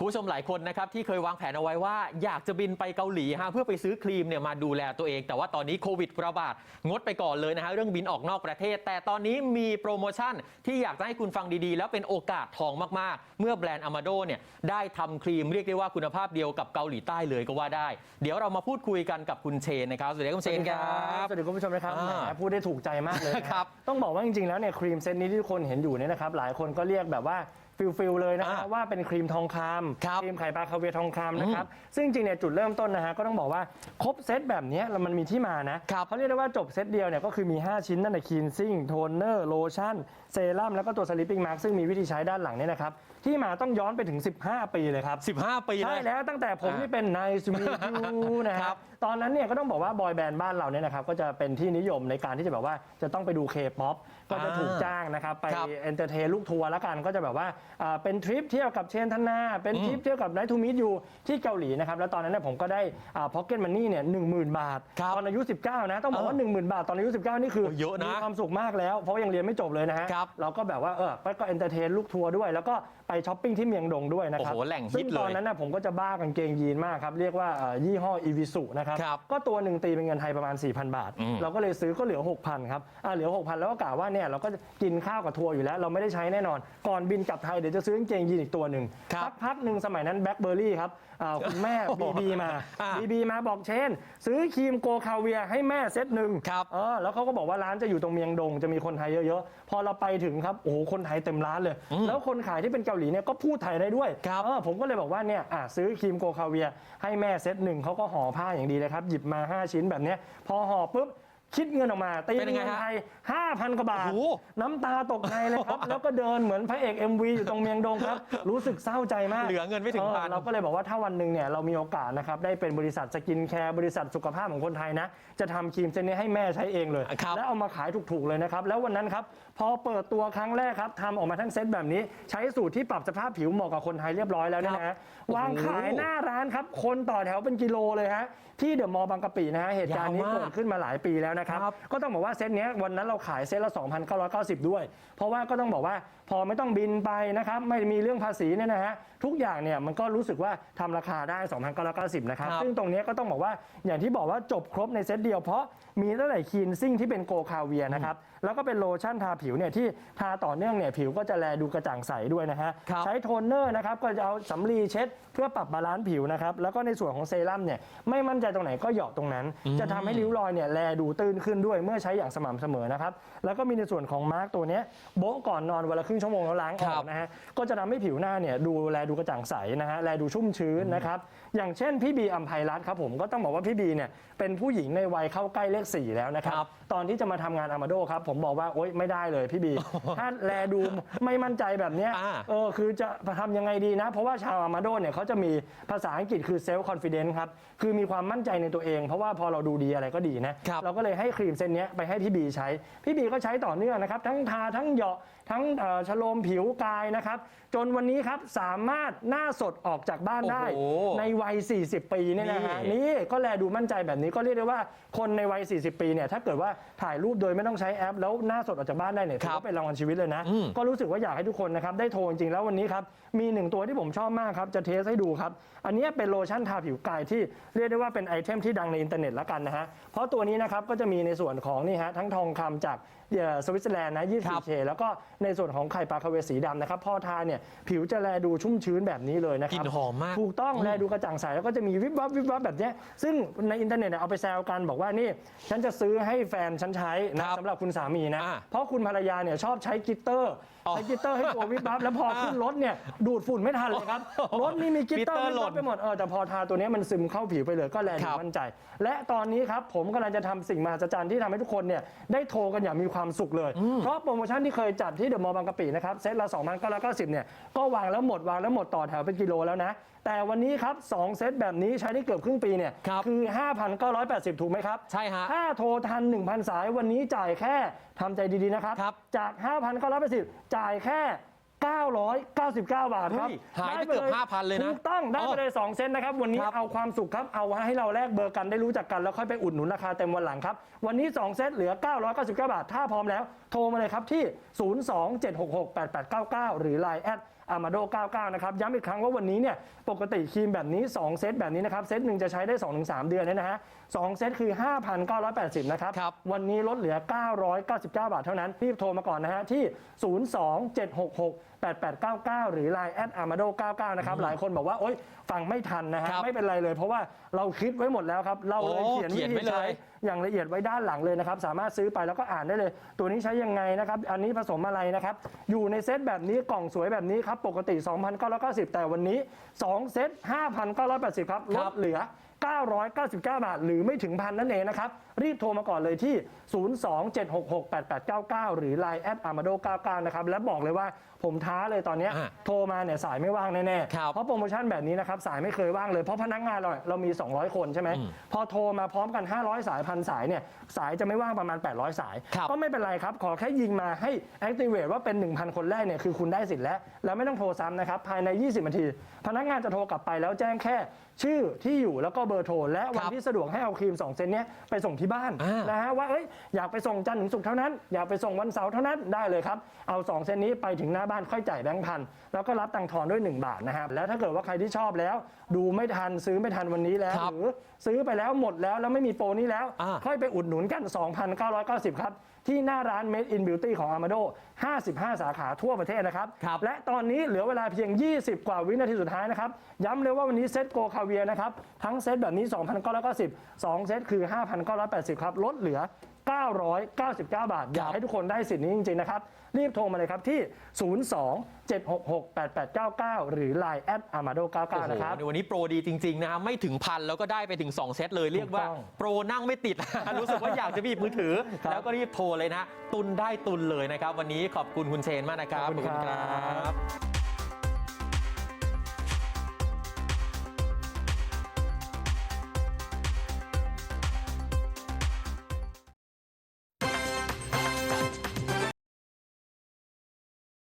คุณผู้ชมหลายคนนะครับที่เคยวางแผนเอาไว้ว่าอยากจะบินไปเกาหลีฮะเพื่อไปซื้อครีมเนี่ยมาดูแลตัวเอง แต่ว่าตอนนี้โควิดระบาดงดไปก่อนเลยนะฮะเรื่องบินออกนอกประเทศ แต่ตอนนี้มีโปรโมชั่นที่อยากจะให้คุณฟังดีๆ แล้วเป็นโอกาสทองมากๆ เมื่อแบรนด์อามาโดเนี่ยได้ทำครีมเรียกได้ว่าคุณภาพเดียวกับเกาหลีใต้เลยก็ว่าได้ เดี๋ยวเรามาพูดคุยกันกับคุณเชนนะครับสวัสดีครับคุณเชนครับสวัสดีคุณผู้ชมนะครับอ่าแหมพูดได้ถูกใจมากเลยนะครับต้องบอกว่าจริงๆแล้วเนี่ยครีมเซตนี้ที่ทุกคนเห็นอยู่เนี่ยนะครับหลายคนก็เรียกแบบว่า ฟิลฟิลเลยนะฮะอ่าว่าเป็นครีมทองคครับำครีมไข่ปลาคาเวียร์ทองคำนะครับซึ่งจริงๆเนี่ยจุดเริ่มต้นนะฮะก็ต้องบอกว่าครบเซตแบบเนี้ยแล้วมันมีที่มานะครับ เขาเรียกได้ว่าจบเซตเดียวเนี่ยก็คือมี 5 ชิ้นนั่นแหละคีนซิ่งโทนเนอร์โลชั่นเซรั่มแล้วก็ตัวสลิปปิ้งมาร์กซึ่งมีวิธีใช้ด้านหลังเนี่ยนะครับที่มาต้องย้อนไปถึง 15 ปีเลยครับ 15 ปีใช่นะแล้วตั้งแต่ผมอ่านี่เป็นนายสมีทูนะคครัรับบตอนนั้นเนี่ยก็ต้องบอกว่าบอยแบนด์บ้านเราเนี่ยนะครับก็จะเป็นที่นิยมในการที่จะแบบว่าจะต้องไปดูเคป๊อปก็จะถูกจ้างนะครับ ไปครับเอนเตอร์เทนลูกทัวร์แล้วกันก็จะแบบว่าอ่าเป็นทริปเที่ยวกับเชนธนา เป็นทริปเที่ยวกับไนท์ทูมิ t อยู่ที่เกาหลีนะครับแล้วตอนนั้นเนี่ยผมก็ได้พ็อกเก็ตมันนี่เนี่ยหนึ่งหมื่นบาท ครับตอนอายุ 19 นะ ต้องบอกว่าเออ1 0,000 บาท ตอนอายุ 19 นี่คือโอ้เยอะนะมีความสุขมากแล้ว เพราะยังเรียนไม่จบเลยนะฮะครับ เราก็แบบว่าเออก็เอนเตอร์เทนลูกทัวร์ด้วย แล้วก็ ไปช้อปปิ้งที่เมียงดงด้วยนะครับโอ้โหแหล่งฮิตซึ่งตอนเลยนั้นนะผมก็จะบ้ากางเกงยีนมากครับ เรียกว่าเอ่อยี่ห้ออีวิสุนะครับ ครับก็ตัวหนึ่งตีเป็นเงินไทยประมาณ 4,000 บาท อืมเราก็เลยซื้อก็เหลือ 6,000 ครับอ่าเหลือ 6,000 แล้วก็กะว่าเนี่ยเราก็กินข้าวกับทัวร์อยู่แล้ว เราไม่ได้ใช้แน่นอน ก่อนบินกลับไทยเดี๋ยวจะซื้อกางเกงยีนอีกตัวหนึ่งครับสักพักหนึ่งสมัยนั้นแบล็คเบอร์รี่ครับอ่าคุณแม่ โอ้โหบีบีมาอ่าบีบีมาบอกเชนซื้อครีมโกคาเวียให้แม่เซตหนึ่งครับเออแล้วเขาก็บอกว่าร้านจะอยู่ตรงเมียงดงจะมีคนไทยเยอะๆพอเราไปถึงครับโอ้โหคนไทยเต็มร้านเลย แล้วคนขายที่เป็นเกาหลีเนี่ยก็พูดไทยได้ด้วยครับ เออผมก็เลยบอกว่าเนี่ยอะซื้อครีมโกคาเวีย ให้แม่เซตหนึ่งเขาก็ห่อผ้าอย่างดีเลยครับหยิบมา 5 ชิ้นแบบเนี้ยพอห่อปุ๊บ คิดเงินออกมาตีเป็นยังไงเงินฮะไทย5,000กว่าบาท โอ้โหน้ำตาตกในเลยครับ แล้วก็เดินเหมือนพระเอก MV อยู่ตรงเมียงดงครับ รู้สึกเศร้าใจมากเหลือเงินไม่ถึงพันเราก็เลยบอกว่าถ้าวันหนึ่งเนี่ยเรามีโอกาสนะครับได้เป็นบริษัทสกินแคร์บริษัทสุขภาพของคนไทยนะ จะทำครีมเซนนี้ให้แม่ใช้เองเลย ครับ แล้วเอามาขายถูกๆเลยนะครับ แล้ววันนั้นครับ พอเปิดตัวครั้งแรกครับทำออกมาทั้งเซตแบบนี้ ใช้สูตรที่ปรับสภาพผิวเหมาะกับคนไทยเรียบร้อยแล้วเนี่ยนะฮะวางขายหน้าร้านครับคนต่อแถวเป็นกิโลเลยฮะที่เดอะมอลล์บางกะปินะฮะเหตุการณ์นี้ยาวมาก เกิดขึ้นมาหลายปีแล้วนะครับครับ ก็ต้องบอกว่าเซตเนี้ยวันนั้นเราขายเซตละ 2,990 ด้วย เพราะว่าก็ต้องบอกว่าพอไม่ต้องบินไปนะครับไม่มีเรื่องภาษีเนี่ยนะฮะทุกอย่างเนี่ยมันก็รู้สึกว่าทำราคาได้ 2,990 นะครับ ครับซึ่งตรงเนี้ยก็ต้องบอกว่าอย่างที่บอกว่าจบครบในเซตเดียวเพราะมีตั้งแต่คีนซิ่งที่เป็นโกคาเวียนะครับ แล้วก็เป็นโลชั่นทาผิวเนี่ยที่ทาต่อเนื่องเนี่ยผิวก็จะแลดูกระจ่างใสด้วยนะฮะ ครับ ใช้โทนเนอร์นะครับก็จะเอาสำลีเช็ด เพื่อปรับบาลานซ์ผิวนะครับ แล้วก็ในส่วนของเซรั่มเนี่ยไม่มั่นใจตรงไหนก็เหยาะตรงนั้น จะทำให้ริ้วรอยเนี่ยแลดูตื้นขึ้นด้วยเมื่อใช้อย่างสม่ำเสมอนะครับ แล้วก็มีในส่วนของมาร์กตัวเนี้ยโบ๊ะก่อนนอนวันละครึ่งชั่วโมงแล้วล้างอคอรักบ นะฮะก็จะทำให้ผิวหน้าเนี่ยดูแลดูกระจ่างใสนะฮะแลดูชุ่มชื้นนะครับอย่างเช่นพี่บีอัมไพรัตน์ครับผมก็ต้องบอกว่าพี่บีเนี่ยเป็นผู้หญิงในวัยเข้าใกล้เลขสี่แล้วนะครับครับตอนที่จะมาทำงานอามาโดครับผมบอกว่าโอ๊ยไม่ได้เลยพี่บี ถ้าแลดูไม่มั่นใจแบบเนี้ยอ่า เออคือจะทำยังไงดีนะ เพราะว่าชาวอามาโดเนี่ยเขาจะมีภาษาอังกฤษคือเซลฟ์คอนฟิ dence ครับคือมีความมั่นใจในตัวเอง เพราะว่าพอเราดูดีอะไรก็ดีนะครับ เราก็เลยให้ครีมเส้นเนี้ยไปให้พี่บีใช้ พี่บีก็ใช้ต่อเนื่องนะครับทั้งทาทั้งเหยาะทั้งเอ่อชโลมผิวกายนะครับจนวันนี้ครับสามารถหน้าสดออกจากบ้านได้โอ้โห ในวัย 40 ปีเนี่ยนะฮะนี่ นี่ก็แลดูมั่นใจแบบนี้ก็เรียกได้ว่าคนในวัย 40 ปีเนี่ยถ้าเกิดว่าถ่ายรูปโดยไม่ต้องใช้แอป แล้วหน้าสดออกจากบ้านได้เนี่ยถือว่าเป็นรางวัลชีวิตเลยนะ อืม ก็รู้สึกว่าอยากให้ทุกคนนะครับได้โทรจริงๆแล้ววันนี้ครับมีหนึ่งตัวที่ผมชอบมากครับจะเทสให้ดูครับ อันนี้เป็นโลชั่นทาผิวกายที่เรียกได้ว่าเป็นไอเทมที่ดังในอินเทอร์เน็ตแล้วกันนะฮะเพราะตัวนี้นะครับก็จะมีในส่วนของนี่ฮะทั้งทองคำจากเอ่อสวิตเซอร์แลนด์นะครับ24เคแล้วก็ในส่วนของไข่ปลาคาเวสีดำนะครับพอทาเนี่ยผิวจะแลดูชุ่มชื้นแบบนี้เลยนะคกลิ่รับนหอมมาก ถูกต้องแลดูกระจ่างใสแล้วก็จะมีวิบวับวิบวับแบบเนี้ยซึ่งในอินเทอร์เน็ตเนี่ยเอาไปแซวกันบอกว่านี่ฉันจะซื้อให้แฟนฉันใช้นะครับสำหรับคุณสามีนะ อ่า เพราะคุณภรรยาเนี่ยชอบใช้กลิตเตอร์อ๋อ ใช้กลิตเตอร์ให้ตัววิบวับแล้วพอขึ้นรถเนี่ยดูดฝุ่นไม่ทันเลยครับรถนี่มีกลิตเตอร์กลิตเตอร์วิบวับหล่นไปหมดเออแต่พอทาตัวเนี้ยมันซึมเข้าผิวไปเลยก็แลคดูรับมั่นใจ และตอนนี้ครับผมกำลังจะทำสิ่งมหัศจรรย์ที่ทำให้ทุกคนเนี่ยได้โทรกันอย่างมีความสุขเลย เพราะโปรโมชั่นที่เคยจัดที่เดอะมอลล์บางกะปินะครับเซตละ2,990เนี่ยก็วางแล้วหมดวางแล้วหมดต่อแถวเป็นกิโลแล้วนะแต่วันนี้ครับสองเซตแบบนี้ใช้ได้เกือบครึ่งปีเนี่ยครับคือ 5,980 ถูกไหมครับใช่ฮะถ้าโทรทัน 1,000 สายวันนี้จ่ายแค่ ทำใจดีๆนะครับ ครับจาก 5,980 จ่ายแค่ 999 บาทครับเฮ้ยหายไปเกือบด้5,000เลยนะถูกต้องได้อ๋ไปอเลย 2 เซนนะครับ วันนี้ครับเอาความสุขครับ เอาให้เราแลกเบอร์กันได้รู้จักกัน แล้วค่อยไปอุดหนุนราคาเต็มวันหลังครับ วันนี้ 2 เซตเหลือ 999 บาท ถ้าพร้อมแล้วโทรมาเลยครับที่ 027668899 หรือ Line แอด Amado 99 นะครับ ย้ำอีกครั้งว่าวันนี้เนี่ยปกติครีมแบบนี้ 2 เซตแบบนี้นะครับ เซตหนึ่งจะใช้ได้ 2-3 เดือนเนี่ยนะฮะสองเซตคือ 5,980 นะครับ ครับ วันนี้ลดเหลือ 999 บาทเท่านั้นรีบโทรมาก่อนนะฮะ ที่ 027668899 หรือ Line แอด Amado 99 นะครับ หลายคนบอกว่า โอ๊ยฟังไม่ทันนะฮะ ครับไม่เป็นไรเลย เพราะว่าเราคิดไว้หมดแล้วครับ เราเลยโอ้เขียนเขีวิยนธีไว้เลยใช้อย่างละเอียดไว้ด้านหลังเลยนะครับ สามารถซื้อไปแล้วก็อ่านได้เลย ตัวนี้ใช้ยังไงนะครับ อันนี้ผสมอะไรนะครับ อยู่ในเซตแบบนี้กล่องสวยแบบนี้ครับ ปกติ 2,990 แต่วันนี้ 2 เซต 5,980 ครับ ลดเหลือ 999 บาท หรือไม่ถึงพันนั่นเองนะครับ รีบโทรมาก่อนเลยที่ 027668899 หรือ Line แอด Amado 99 นะครับ และบอกเลยว่าผมท้าเลยตอนเนี้ยอะโทรมาเนี่ยสายไม่ว่างแน่ครับๆเพราะโปรโมชั่นแบบนี้นะครับ สายไม่เคยว่างเลย เพราะพนักงานเราเรามี 200 คนใช่ไหมอืมพอโทรมาพร้อมกัน 500 สายพันสายเนี่ยสายจะไม่ว่างประมาณ 800 สาย ครับ ก็ไม่เป็นไรครับ ขอแค่ยิงมาให้ activate ว่าเป็น 1,000 คนแรกเนี่ยคือคุณได้สิทธิ์แล้ว แล้วไม่ต้องโทรซ้ำนะครับ ภายใน 20 นาที พนักงานจะโทรกลับไปแล้วแจ้งแค่ ชื่อที่อยู่แล้วก็เบอร์โทร และวันครับ ที่สะดวกให้เอาครีม 2 เซนเนี้ยไปส่งที่บ้านอ่านนะฮะว่าเอ้ยอยากไปส่งจันทร์ถึงศุกร์เท่านั้น อยากไปส่งวันเสาร์เท่านั้นได้เลยครับ เอา 2เซนนี้ไปถึงหน้าบ้านค่อยจ่ายแบงค์พันแล้วก็รับตังค์ทอนด้วย 1 บาทนะครับแล้วถ้าเกิดว่าใครที่ชอบแล้ว ดูไม่ทันซื้อไม่ทันวันนี้แล้วครับหรือซื้อไปแล้วหมดแล้วแล้วไม่มีโปรนี้แล้ว อ่า ค่อยไปอุดหนุนกัน 2,990 ครับ ที่หน้าร้าน Made in Beauty ของ Amado 55 สาขาทั่วประเทศนะครับ ครับและตอนนี้เหลือเวลาเพียง 20 กว่าวินาทีสุดท้ายนะครับ ย้ำเลยว่าวันนี้เซ็ตโกคาเวียนะครับ ทั้งเซ็ตแบบนี้ 2,990 2 เซ็ตคือ 5,980 ครับ ลดเหลือ 999 บาท อยากให้ทุกคนได้สิทธิ์นี้จริง ๆ นะครับ รีบโทรมาเลยครับที่ 02-766-8899 หรือ Line แอด Amado โอ้99โหนะครับในวันนี้โปรดีจริง ๆ นะฮะไม่ถึงพันแล้วก็ได้ไปถึง 2 เซตเลยเรียกว่าถูกต้องโปรนั่งไม่ติด รู้สึกว่าอยากจะบีบมือถือ ครับแล้วก็รีบโทรเลยนะ ตุนได้ตุนเลยนะครับ วันนี้ขอบคุณคุณเชนมากนะครับขอบคุณครับ บ